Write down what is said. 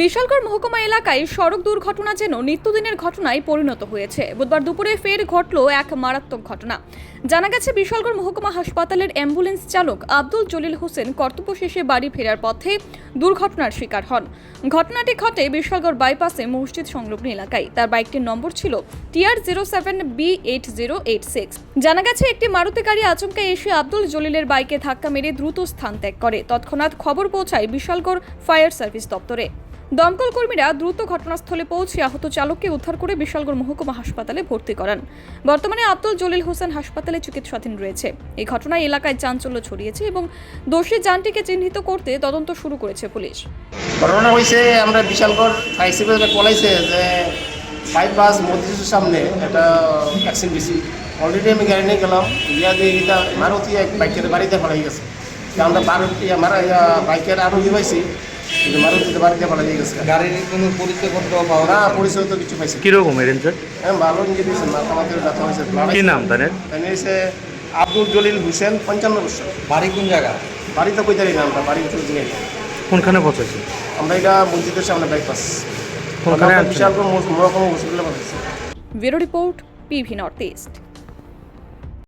বিশালগড় মহকুমা এলাকায় সড়ক দুর্ঘটনা যেন নিত্যদিনের ঘটনায় পরিণত হয়েছে। বুধবার দুপুরে ফের ঘটল এক মারাত্মক ঘটনা। জানা গেছে, বিশালগড় মহকুমা হাসপাতালের অ্যাম্বুলেন্স চালক আব্দুল জলিল হোসেন কর্তব্য শেষে বাড়ি ফেরার পথে দুর্ঘটনার শিকার হন। ঘটনাটি ঘটে বিশালগড় বাইপাসে মসজিদ সংলগ্ন এলাকায়। তার বাইকটির নম্বর ছিল TR zero seven B eight zero eight six. জানা গেছে, একটি মারুতি গাড়ি আচমকা এসে আব্দুল জলিলের বাইকে ধাক্কা মেরে দ্রুত স্থান ত্যাগ করে। তৎক্ষণাৎ খবর পৌঁছায় বিশালগড় ফায়ার সার্ভিস দপ্তরে। দমকল কর্মীরা দ্রুত ঘটনাস্থলে পৌঁছে আহত চালককে উদ্ধার করে বিশালগড় মহকুমা হাসপাতালে ভর্তি করান। বর্তমানে আব্দুল জলিল হোসেন হাসপাতালে চিকিৎসাধীন রয়েছে। এই ঘটনায় এলাকায় চাঞ্চল্য ছড়িয়েছে এবং দোষী যানটিকে চিহ্নিত করতে তদন্ত শুরু করেছে পুলিশ। ঘটনা হয়েছে আমরা বিশালগড় আইসিপি বলাইছে যে বাইপাস মসজিদের সামনে একটা অ্যাক্সিডেন্ট বেশি অলরেডি আমি গাড়ি নিয়ে গেলাম, গিয়া দিয়ে এটা মারুতি এক বাইকের বাড়িতে ফলাই গেছে। আমরা আমার ইয়া বাইকের আরোহী পাইছি কিন্তু মারুতিতে বাড়িতে ফলাই দিয়ে গেছে গাড়ির কোনো পরিচয়পত্র পাওয়া না পরিচয় তো কিছু পাইছি। কীরকম এরেন স্যার হ্যাঁ ভালো নিয়ে দিয়েছে মাথা মাথায় ব্যথা হয়েছে কি নাম তাদের? আব্দুল জলিল হোসেন পঞ্চান্ন বছর। বাড়ি কোন জায়গা? বাড়ি তো কই তারি না আমরা বাড়ি তো জিগাই কোনখানে পৌঁছেছে? আমরা এটা মসজিদের সামনে বাইপাস কোনখানে? বিশালগড় মহকুমা হসপিটালে পাঠাচ্ছি bureau report PV North East.